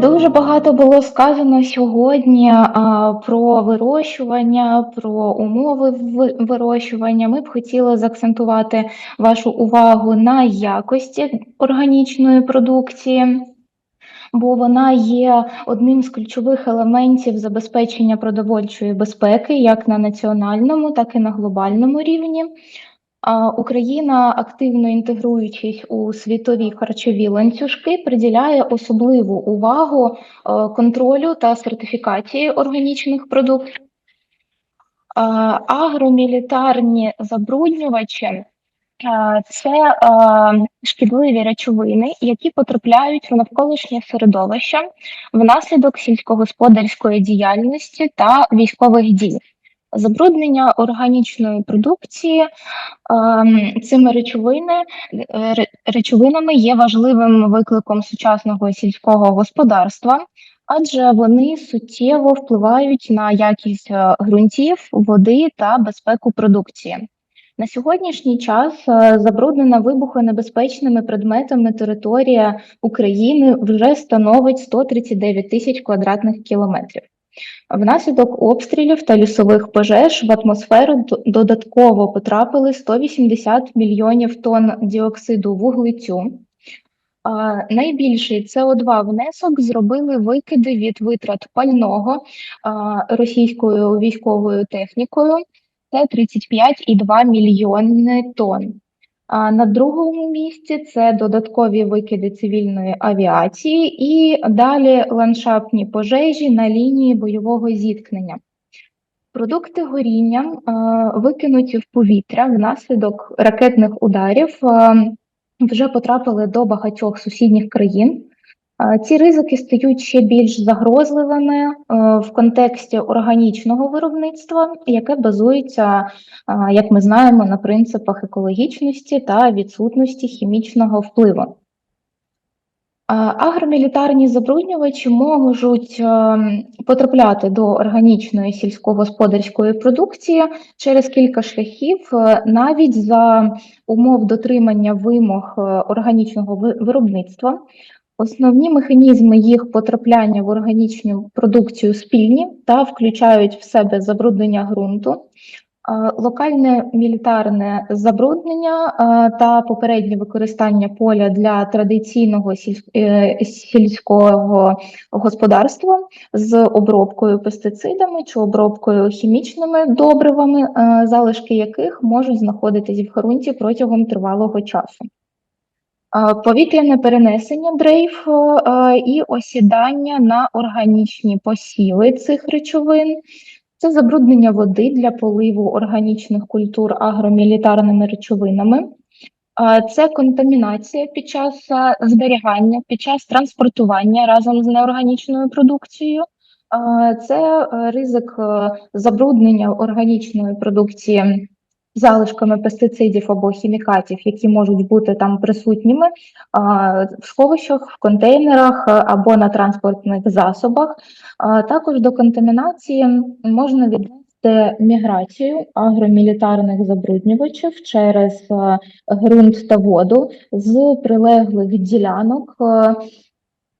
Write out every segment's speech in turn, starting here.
Дуже багато було сказано сьогодні а, про вирощування, про умови вирощування. Ми б хотіли заакцентувати вашу увагу на якості органічної продукції, бо вона є одним з ключових елементів забезпечення продовольчої безпеки як на національному, так і на глобальному рівні. Україна, активно інтегруючись у світові харчові ланцюжки, приділяє особливу увагу е, контролю та сертифікації органічних продуктів. Агромілітарні забруднювачі е, це е, шкідливі речовини, які потрапляють в навколишнє середовище внаслідок сільськогосподарської діяльності та військових дій. Забруднення органічної продукції ем, цими речовини, е, речовинами є важливим викликом сучасного сільського господарства, адже вони суттєво впливають на якість е, ґрунтів, води та безпеку продукції. На сьогоднішній час е, забруднена вибухонебезпечними предметами територія України вже становить 139 тисяч квадратних кілометрів. Внаслідок обстрілів та лісових пожеж в атмосферу додатково потрапили 180 мільйонів тонн діоксиду вуглецю. Найбільший СО2 внесок зробили викиди від витрат пального російською військовою технікою. Це 35,2 мільйони тонн. А на другому місці це додаткові викиди цивільної авіації і далі ландшафтні пожежі на лінії бойового зіткнення. Продукти горіння викинуті в повітря внаслідок ракетних ударів вже потрапили до багатьох сусідніх країн. Е, Ці ризики стають ще більш загрозливими е, в контексті органічного виробництва, яке базується, е, як ми знаємо, на принципах екологічності та відсутності хімічного впливу. Агромілітарні забруднювачі можуть ем, потрапляти до органічної сільськогосподарської продукції через кілька шляхів, е, навіть за умов дотримання вимог е, органічного виробництва. Основні механізми їх потрапляння в органічну продукцію спільні та включають в себе забруднення ґрунту, локальне мілітарне забруднення та попереднє використання поля для традиційного е, сільського господарства з обробкою пестицидами чи обробкою хімічними добривами, залишки яких можуть знаходитись в ґрунті протягом тривалого часу. Е, Повітряне перенесення дрейф е, і осідання на органічні посіви цих речовин, це забруднення води для поливу органічних культур агромілітарними речовинами. Е, Це контамінація під час е, зберігання, під час транспортування разом з неорганічною продукцією. Е, Це е, ризик е, забруднення органічної продукції залишками пестицидів або хімікатів, які можуть бути там присутніми в сховищах, в контейнерах або на транспортних засобах. Також до контамінації можна віднести міграцію агромілітарних забруднювачів через ґрунт та воду з прилеглих ділянок.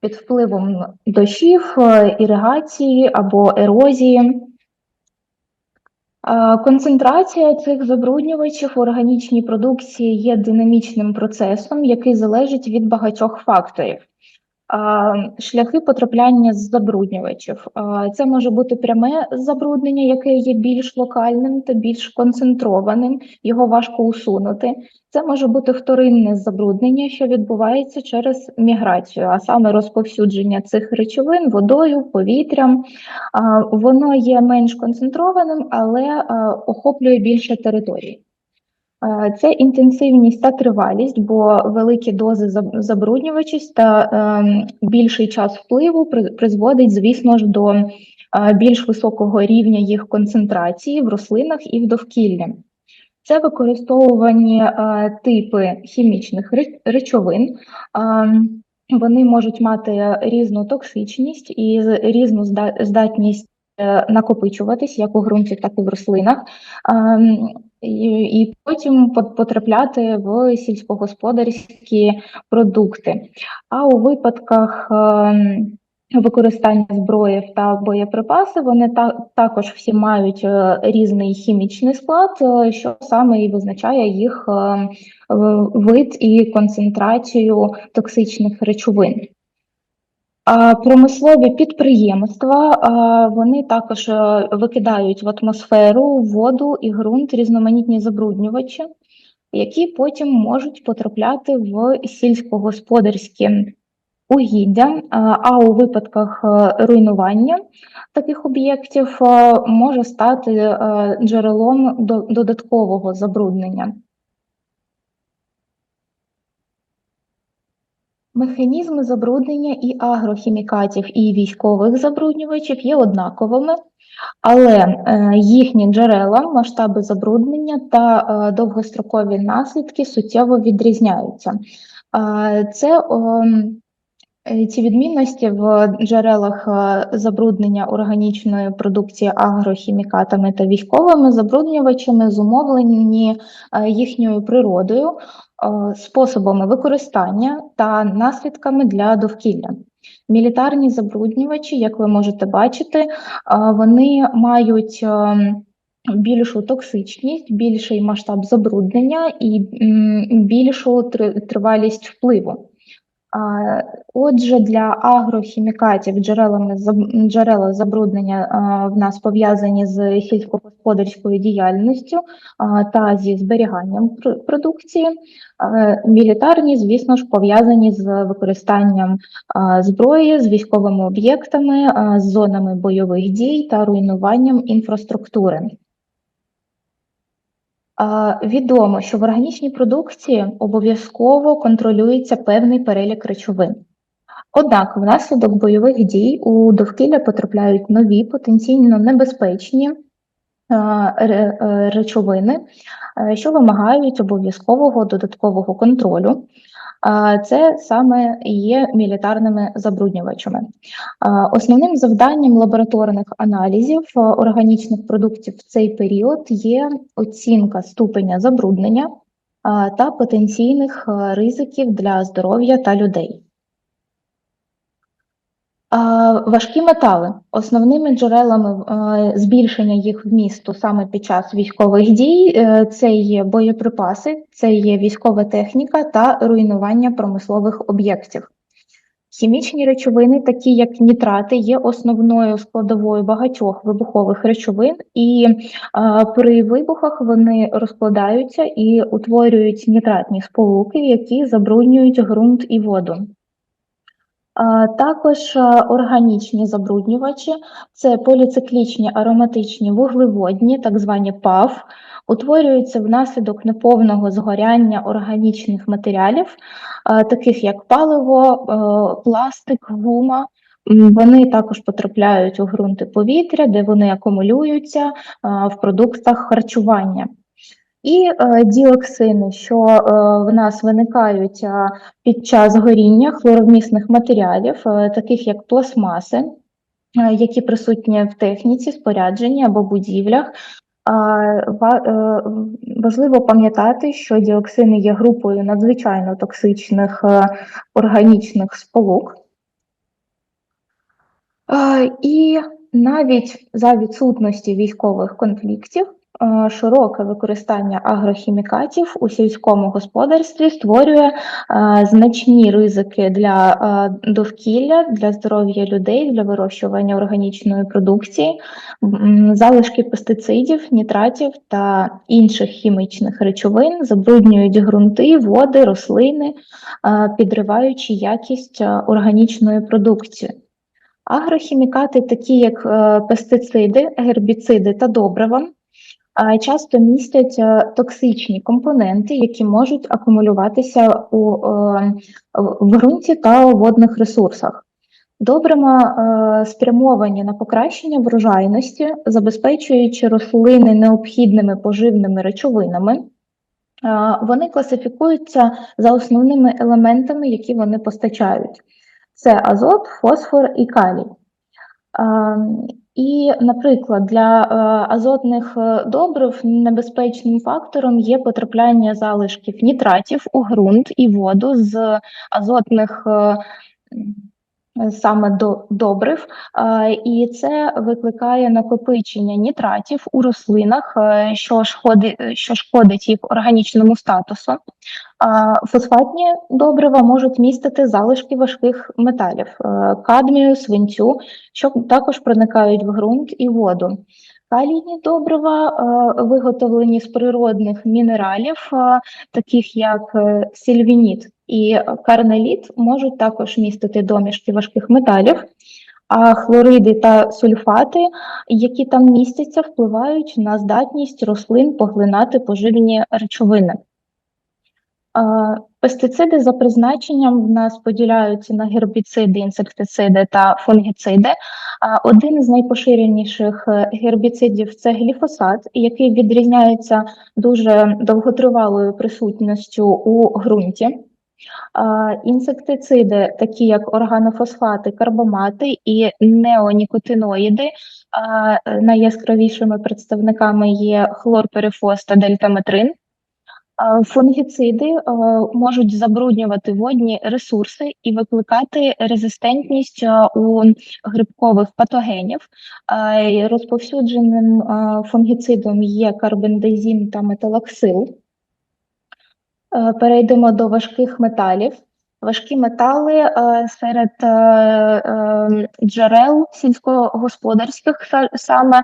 Під впливом дощів, е, іригації або ерозії. Е, Концентрація цих забруднювачів в органічній продукції є динамічним процесом, який залежить від багатьох факторів. Шляхи потрапляння з забруднювачів. Це може бути пряме забруднення, яке є більш локальним та більш концентрованим, його важко усунути. Це може бути вторинне забруднення, що відбувається через міграцію, а саме розповсюдження цих речовин водою, повітрям. Воно є менш концентрованим, але охоплює більше території. А, Це інтенсивність та тривалість, бо великі дози заб- забруднювачів та ем, більший час впливу призводить, звісно ж, до більш високого рівня їх концентрації в рослинах і в довкіллі. Це використовувані е, типи хімічних речовин. Ем, Вони можуть мати різну токсичність і різну здатність е, накопичуватись як у ґрунті, так і в рослинах. І, потім потрапляти в сільськогосподарські продукти. А у випадках ем, використання зброї та боєприпаси, вони та, також всі мають е, різний хімічний склад, е, що саме і визначає їх е, вид і концентрацію токсичних речовин. Промислові підприємства вони також викидають в атмосферу, воду і ґрунт різноманітні забруднювачі, які потім можуть потрапляти в сільськогосподарські угіддя, а у випадках е, руйнування таких об'єктів е, може стати е, джерелом додаткового забруднення. Механізми забруднення і агрохімікатів, і військових забруднювачів є однаковими, але їхні джерела, масштаби забруднення та довгострокові наслідки суттєво відрізняються. Це Е, ці відмінності в джерелах е, забруднення органічної продукції агрохімікатами та військовими забруднювачами зумовлені е, їхньою природою, способами використання та наслідками для довкілля. Мілітарні забруднювачі, як ви можете бачити, вони мають більшу токсичність, більший масштаб забруднення і більшу тривалість впливу. Отже, для агрохімікатів джерелами джерела забруднення в нас пов'язані з сільськогосподарською діяльністю та зі зберіганням продукції. Мілітарні, звісно ж, пов'язані з використанням зброї, з військовими об'єктами, з зонами бойових дій та руйнуванням інфраструктури. Відомо, що в органічній продукції обов'язково контролюється певний перелік речовин. Однак, внаслідок бойових дій у довкілля потрапляють нові потенційно небезпечні е, речовини, е, що вимагають обов'язкового додаткового контролю. Це саме є мілітарними забруднювачами. Основним завданням лабораторних аналізів органічних продуктів в цей період є оцінка ступеня забруднення та потенційних ризиків для здоров'я та людей. Важкі метали основними джерелами збільшення їх вмісту саме під час військових дій е, це є боєприпаси, це є військова техніка та руйнування промислових об'єктів. Хімічні речовини, такі як нітрати, є основною складовою багатьох вибухових речовин, і а, при вибухах вони розкладаються і утворюють нітратні сполуки, які забруднюють ґрунт і воду. Також органічні забруднювачі це поліциклічні ароматичні вуглеводні, так звані ПАВ, утворюються внаслідок неповного згоряння органічних матеріалів, таких як паливо, пластик, гума. Вони також потрапляють у ґрунти повітря, де вони акумулюються в продуктах харчування. І е, діоксини, що е, в нас виникають е, під час горіння хлоровмісних матеріалів, е, таких як пластмаси, е, які присутні в техніці, спорядженні або будівлях. Е, важливо пам'ятати, що діоксини є групою надзвичайно токсичних е, органічних сполук. Е, і навіть за відсутності військових конфліктів широке використання агрохімікатів у сільському господарстві створює е, значні ризики для е, довкілля, для здоров'я людей, для вирощування органічної продукції, залишки пестицидів, нітратів та інших хімічних речовин забруднюють ґрунти, води, рослини, підриваючи якість органічної продукції. Агрохімікати, такі як пестициди, гербіциди та добрива, часто містять е, токсичні компоненти, які можуть акумулюватися у, е, в ґрунті та у водних ресурсах. Добримо е, спрямовані на покращення врожайності, забезпечуючи рослини необхідними поживними речовинами. Вони класифікуються за основними елементами, які вони постачають: це азот, фосфор і калій. І, наприклад, для е, азотних е, добрив небезпечним фактором є потрапляння залишків нітратів у ґрунт і воду з азотних е, саме до добрив, е, і це викликає накопичення нітратів у рослинах, е, що шкодить, що шкодить їх органічному статусу. А Фосфатні добрива можуть містити залишки важких металів, е, кадмію, свинцю, що також проникають в ґрунт і воду. Калійні добрива, е, виготовлені з природних мінералів, е, таких як е, сільвініт і карнеліт, можуть також містити домішки важких металів, а хлориди та сульфати, які там містяться, впливають на здатність рослин поглинати поживні речовини. Пестициди за призначенням в нас поділяються на гербіциди, інсектициди та фунгіциди. Один з найпоширеніших е, гербіцидів це гліфосат, який відрізняється дуже довготривалою присутністю у ґрунті. Інсектициди, такі як органофосфати, карбомати і неонікотиноїди, найяскравішими представниками є хлорперифос та дельтаметрин. Фунгіциди можуть забруднювати водні ресурси і викликати резистентність у грибкових патогенів. Розповсюдженим фунгіцидом є карбендазін та металоксил. Перейдемо до важких металів. Важкі метали серед джерел сільськогосподарських саме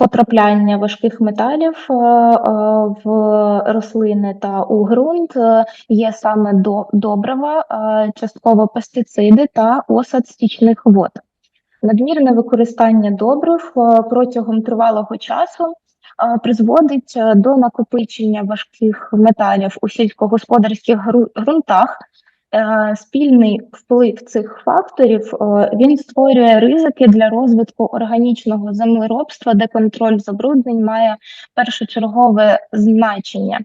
потрапляння важких металів е, е, в рослини та у ґрунт е, є саме добрива, частково пестициди та осад стічних вод. Надмірне використання добрив протягом тривалого часу призводить до накопичення важких металів у сільськогосподарських ґрунтах, Е, спільний вплив цих факторів е, він створює ризики для розвитку органічного землеробства, де контроль забруднень має першочергове значення.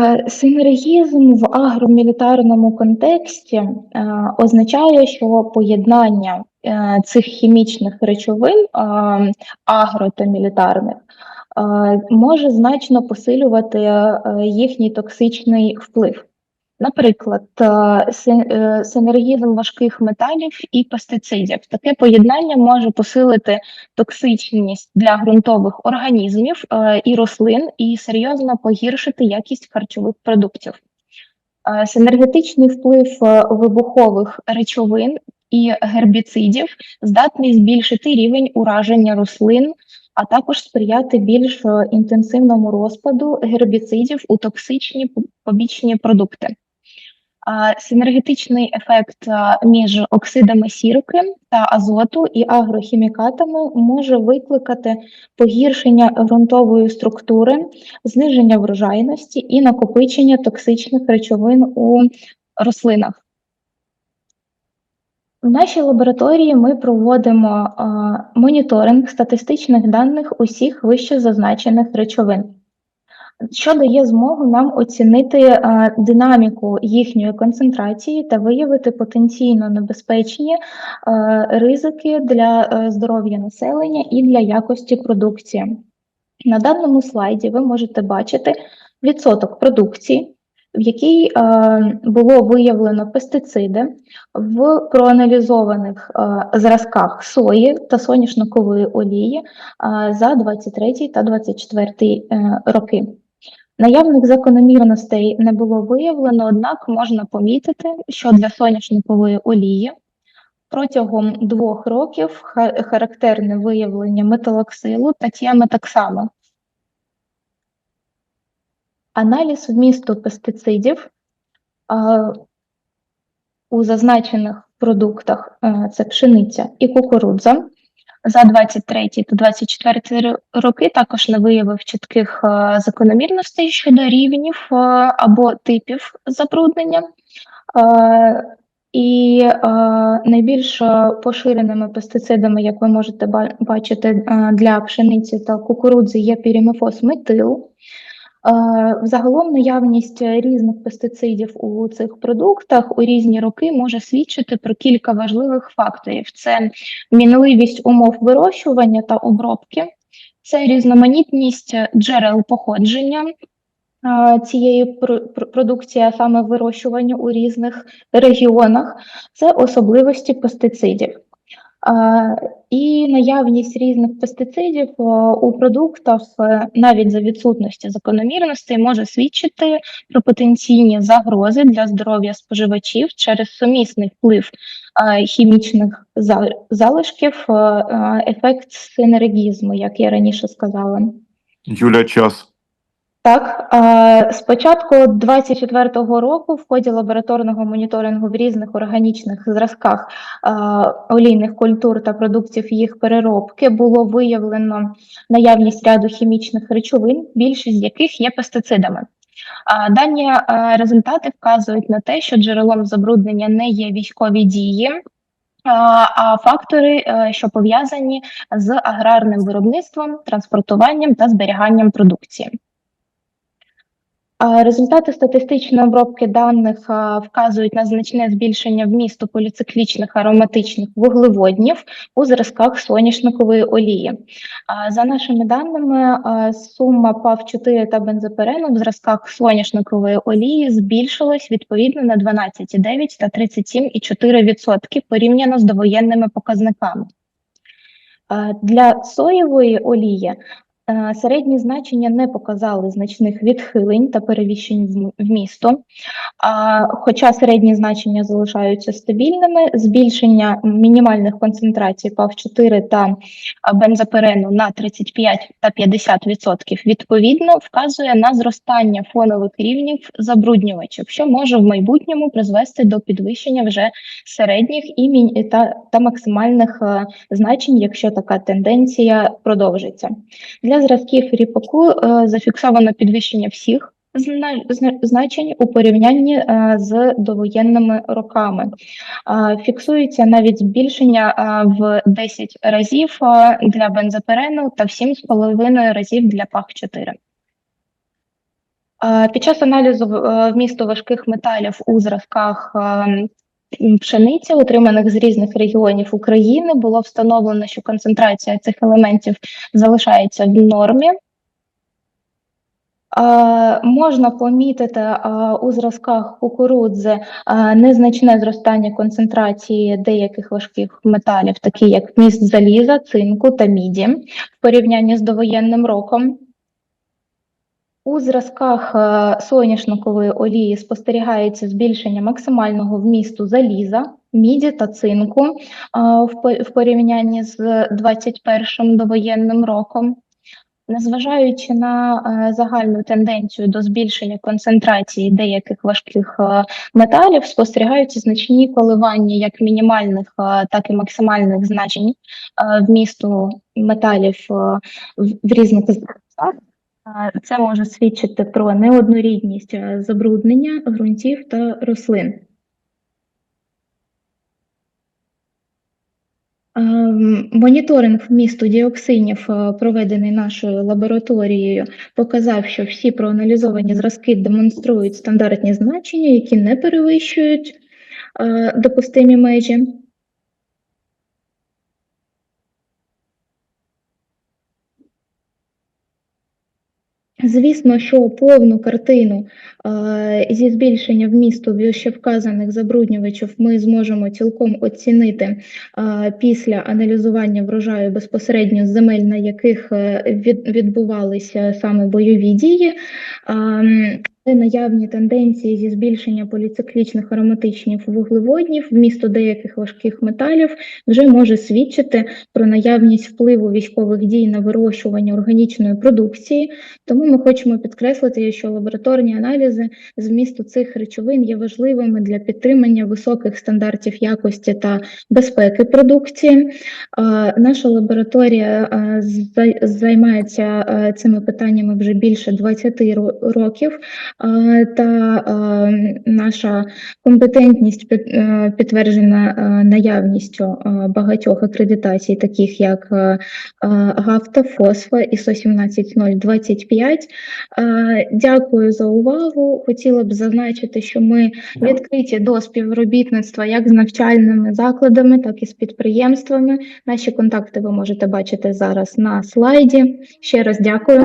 Е, синергізм в агромілітарному контексті означає, що поєднання цих хімічних речовин агро та мілітарних може значно посилювати їхній токсичний вплив. Наприклад, е, е, синергізм важких металів і пестицидів. Таке поєднання може посилити токсичність для ґрунтових організмів е, і рослин і серйозно погіршити якість харчових продуктів. Синергетичний вплив вибухових речовин і гербіцидів здатний збільшити рівень ураження рослин, а також сприяти більш інтенсивному розпаду гербіцидів у токсичні побічні продукти. Синергетичний ефект між оксидами сірки та азоту і агрохімікатами може викликати погіршення ґрунтової структури, зниження врожайності і накопичення токсичних речовин у рослинах. В нашій лабораторії ми проводимо моніторинг статистичних даних усіх вище зазначених речовин що дає змогу нам оцінити е, динаміку їхньої концентрації та виявити потенційно небезпечні е, ризики для е, здоров'я населення і для якості продукції. На даному слайді ви можете бачити відсоток продукції, в якій е, було виявлено пестициди в проаналізованих е, зразках сої та соняшникової олії е, за 23 та 24 е, роки. Наявних закономірностей не було виявлено, однак можна помітити, що для соняшникової олії протягом двох років характерне виявлення металоксилу та тіаметоксаму. Аналіз вмісту пестицидів у зазначених продуктах це пшениця і кукурудза за 23 та 24 роки також не виявив чітких е, закономірностей щодо рівнів е, або типів забруднення. Е, і найбільш поширеними пестицидами, як ви можете бачити, для пшениці та кукурудзи є пірімефос метил, Взагалом наявність різних пестицидів у цих продуктах у різні роки може свідчити про кілька важливих факторів: це мінливість умов вирощування та обробки, це різноманітність джерел походження, е, цієї пр- пр- продукції, а саме вирощування у різних регіонах, це особливості пестицидів. І наявність різних пестицидів е, у продуктах, е, навіть за відсутності закономірностей, може свідчити про потенційні загрози для здоров'я споживачів через сумісний вплив е, хімічних залишків, ефект синергізму, як я раніше сказала. Юля, час. Так, з початку 24-го року в ході лабораторного моніторингу в різних органічних зразках олійних культур та продуктів їх переробки було виявлено наявність ряду хімічних речовин, більшість з яких є пестицидами. Дані результати вказують на те, що джерелом забруднення не є військові дії, а а фактори, е, що пов'язані з аграрним виробництвом, транспортуванням та зберіганням продукції. Результати статистичної обробки даних вказують на значне збільшення вмісту поліциклічних ароматичних вуглеводнів у зразках соняшникової олії. За нашими даними, сума ПАВ-4 та бензоперену в зразках соняшникової олії збільшилась відповідно на 12,9 та 37,4% порівняно з довоєнними показниками. Для соєвої олії Середні значення не показали значних відхилень та перевищень вм- вмісту, а, хоча середні значення залишаються стабільними, збільшення мінімальних концентрацій ПАВ-4 та бензоперену на 35 та 50% відповідно вказує на зростання фонових рівнів забруднювачів, що може в майбутньому призвести до підвищення вже середніх і та, та максимальних е, значень, якщо така тенденція продовжиться. Зразків ріпаку е, зафіксовано підвищення всіх зна- зна- значень у порівнянні е, з довоєнними роками. Е, Фіксується навіть збільшення в 10 разів для бензоперену та в 7,5 разів для ПАХ-4. Е, Під час аналізу вмісту важких металів у зразках е, м, пшениці, отриманих з різних регіонів України, було встановлено, що концентрація цих елементів залишається в нормі. Можна помітити у зразках кукурудзи незначне зростання концентрації деяких важких металів, такі як міст заліза, цинку та міді, в порівнянні з довоєнним роком. У зразках е, соняшникової олії спостерігається збільшення максимального вмісту заліза, міді та цинку е, в по- порівнянні з 21 довоєнним роком. Незважаючи на е, загальну тенденцію до збільшення концентрації деяких важких металів, спостерігаються значні коливання як мінімальних, так і максимальних значень вмісту металів в різних зразках. Це може свідчити про неоднорідність е, забруднення ґрунтів та рослин. Ем, Моніторинг вмісту діоксинів, е, проведений нашою лабораторією, показав, що всі проаналізовані зразки демонструють стандартні значення, які не перевищують е, допустимі межі. Звісно, що повну картину е, зі збільшення вмісту вищевказаних забруднювачів ми зможемо цілком оцінити е, після аналізування врожаю безпосередньо земель, на яких е, від, відбувалися саме бойові дії. Е, наявні тенденції зі збільшення поліциклічних ароматичних вуглеводнів вмісту деяких важких металів вже може свідчити про наявність впливу військових дій на вирощування органічної продукції. Тому ми хочемо підкреслити, що лабораторні аналізи змісту цих речовин є важливими для підтримання високих стандартів якості та безпеки продукції. Наша лабораторія займається цими питаннями вже більше 20 років, та наша компетентність е, підтверджена е, наявністю е, багатьох акредитацій, таких як ГАФТА, ФОСФА, ISO 17025. Е, Дякую за увагу. Хотіла б зазначити, що ми відкриті до співробітництва як з навчальними закладами, так і з підприємствами. Наші контакти ви можете бачити зараз на слайді. Ще раз дякую.